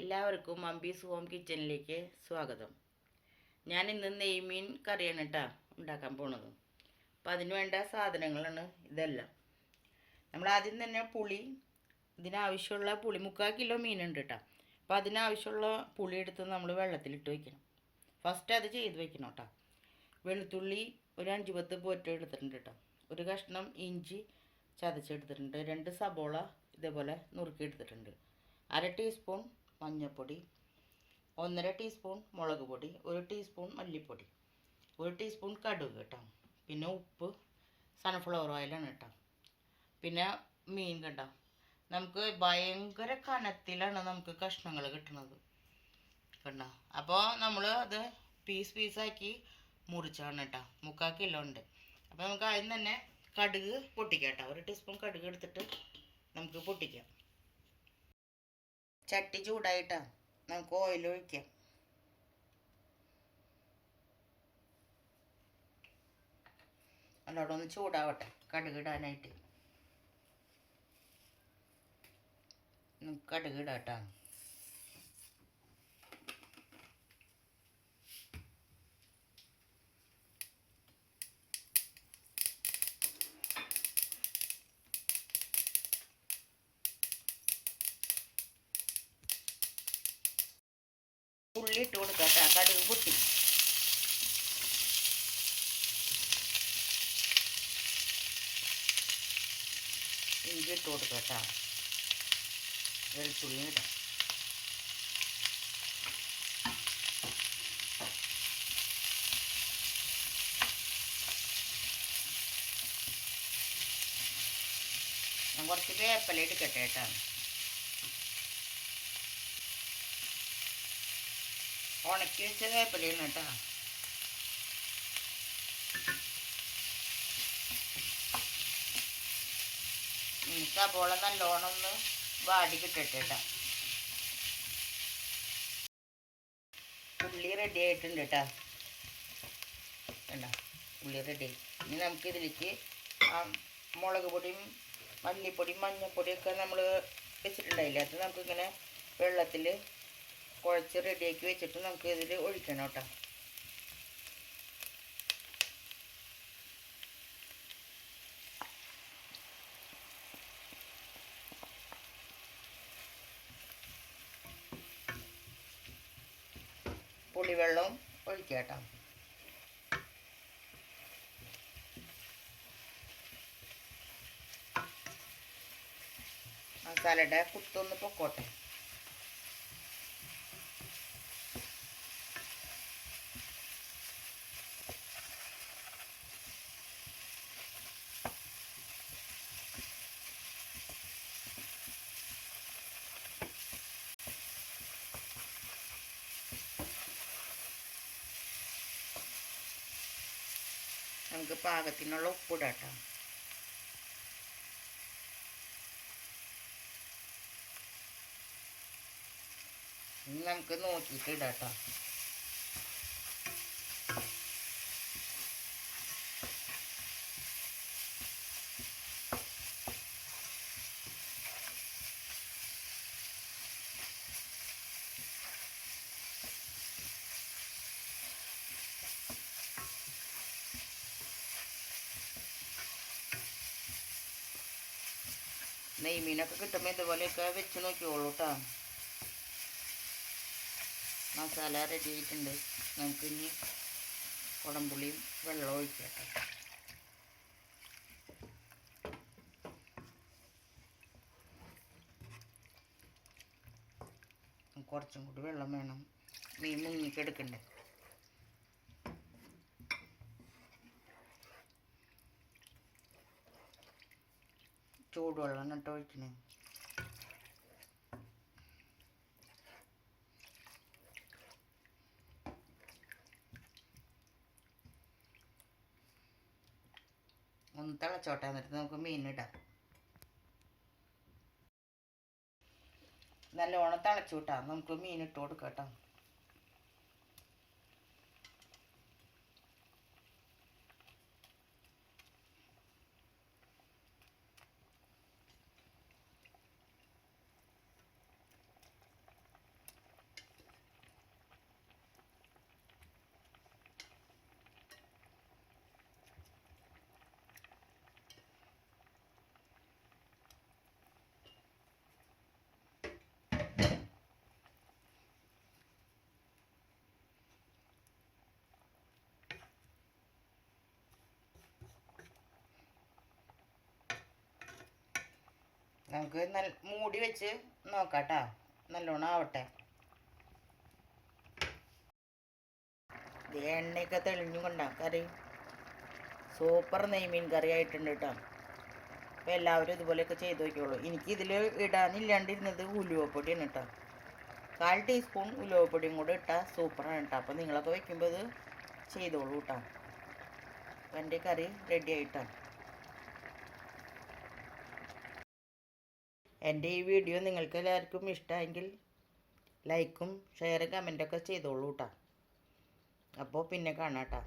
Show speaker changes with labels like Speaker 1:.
Speaker 1: എല്ലാവർക്കും അമ്പീസ് ഹോം കിച്ചണിലേക്ക് സ്വാഗതം. ഞാൻ ഇന്ന് നെയ്മീൻ കറിയാണ് കേട്ടോ ഉണ്ടാക്കാൻ പോണത്. അപ്പം അതിന് വേണ്ട സാധനങ്ങളാണ് ഇതെല്ലാം. നമ്മൾ ആദ്യം തന്നെ പുളി ഇതിനാവശ്യമുള്ള പുളി മുക്കാൽ കിലോ മീനുണ്ട് കേട്ടോ അപ്പം അതിനാവശ്യമുള്ള പുളി എടുത്ത് നമ്മൾ വെള്ളത്തിലിട്ട് വെക്കണം. ഫസ്റ്റ് അത് ചെയ്ത് വെക്കണം കേട്ടോ വെളുത്തുള്ളി ഒരു അഞ്ച് പത്ത് പൊറ്റ എടുത്തിട്ടുണ്ട് കേട്ടോ ഒരു കഷ്ണം ഇഞ്ചി ചതച്ചെടുത്തിട്ടുണ്ട്. രണ്ട് സബോള ഇതേപോലെ നുറുക്കി എടുത്തിട്ടുണ്ട്. അര ടീസ്പൂൺ മഞ്ഞൾപ്പൊടി ഒന്നര ടീസ്പൂൺ മുളക് പൊടി ഒരു ടീസ്പൂൺ മല്ലിപ്പൊടി ഒരു ടീസ്പൂൺ കടുക് കേട്ടോ. പിന്നെ ഉപ്പ് സൺഫ്ലവർ ഓയിലാണ് കേട്ടോ. പിന്നെ മീൻ കണ്ടോ? നമുക്ക് ഭയങ്കര കനത്തിലാണ് നമുക്ക് കഷ്ണങ്ങൾ കിട്ടുന്നത് കണ്ടോ? അപ്പോൾ നമ്മൾ അത് പീസ് പീസാക്കി മുറിച്ചാണ് കേട്ടോ. മുക്കാൽ കിലോ ഉണ്ട്. അപ്പോൾ നമുക്ക് ആദ്യം തന്നെ കടുക് പൊട്ടിക്കാം കേട്ടോ. ഒരു ടീസ്പൂൺ കടുക് എടുത്തിട്ട് നമുക്ക് പൊട്ടിക്കാം. ചട്ടി ചൂടായിട്ടാണ് നമുക്ക് ഓയിൽ ഒഴിക്കാം. നല്ലോണം ചൂടാവട്ടെ കടുക് ഇടാനായിട്ട് നമുക്ക് കടുക് ഉള്ളി ഇട്ട് കൊടുക്കാം കേട്ടോ കടുക് പൊട്ടി. ഇഞ്ചി ഇട്ട് കൊടുക്കാം കേട്ടോ. വെളുത്തുള്ളി ഇടാം. ഞാൻ കുറച്ച് വേപ്പല എടുക്കട്ടെ കേട്ടോ. ഉണക്കി വെച്ച വേപ്പിലയാണ് കേട്ടോ. സബോള നല്ലോണം ഒന്ന് വാടി കിട്ടട്ടെ കേട്ടോ. ഉള്ളി റെഡി ആയിട്ടുണ്ട് കേട്ടോ. ഉള്ളി റെഡി ഇനി നമുക്ക് ഇതിലേക്ക് ആ മുളക് പൊടിയും മല്ലിപ്പൊടിയും മഞ്ഞൾപ്പൊടിയൊക്കെ നമ്മൾ വെച്ചിട്ടുണ്ടായില്ല? അത് നമുക്കിങ്ങനെ വെള്ളത്തിൽ കുഴച്ച് റെഡിയാക്കി വെച്ചിട്ട് നമുക്ക് ഇതിൽ ഒഴിക്കണം കേട്ടോ. പുളിവെള്ളവും ഒഴിക്കുക കേട്ടോ. മസാലയുടെ കുത്തൊന്ന് പൊക്കോട്ടെ. നമുക്ക് പാകത്തിനുള്ള ഉപ്പിടാം കേട്ടോ നമുക്ക് നോക്കിയിട്ട് ഇടാം നെയ്മീനൊക്കെ കിട്ടുമ്പോൾ ഇതുപോലെയൊക്കെ വെച്ച് നോക്കിയോളൂ കേട്ടോ മസാല റെഡി ആയിട്ടുണ്ട്. നമുക്കിനി കുടംപുളിയും വെള്ളം ഒഴിക്കട്ടെ. കുറച്ചും കൂടി വെള്ളം വേണം. മീൻ മുങ്ങിക്കെടുക്കണ്ടേ? ചൂടുവെള്ളം ഇട്ട് ഒഴിക്കണേ. ഒന്ന് തിളച്ചോട്ടെ എന്നിട്ട് നമുക്ക് മീനിടാം നല്ലോണം തിളച്ചു വിട്ടാ നമുക്ക് മീനിട്ട് കൊടുക്കാം കേട്ടോ. നമുക്ക് നല്ല മൂടി വെച്ച് നോക്കാം കേട്ടോ നല്ലോണം ആവട്ടെ. എണ്ണയൊക്കെ തെളിഞ്ഞു കൊണ്ടാ. കറി സൂപ്പർ നെയ്മീൻ കറി ആയിട്ടുണ്ട് കേട്ടോ അപ്പോൾ എല്ലാവരും ഇതുപോലെയൊക്കെ ചെയ്ത് നോക്കിയോളൂ എനിക്ക് ഇതിൽ ഇടാനില്ലാണ്ടിരുന്നത് ഉലുവപ്പൊടിയാണ് കേട്ടോ കാൽ ടീസ്പൂൺ ഉലുവപ്പൊടിയും കൂടെ ഇട്ടാൽ സൂപ്പറാണ് കേട്ടോ അപ്പോൾ നിങ്ങളൊക്കെ വെക്കുമ്പോൾ ഇത് ചെയ്തോളൂ കേട്ടോ എന്റെ കറി റെഡി ആയിട്ടാണ് എന്റെ ഈ വീഡിയോ നിങ്ങൾക്ക് എല്ലാവർക്കും ഇഷ്ടമെങ്കിൽ ലൈക്കും ഷെയറും കമന്റൊക്കെ ചെയ്തോളൂ കേട്ടോ അപ്പോൾ പിന്നെ കാണാം കേട്ടോ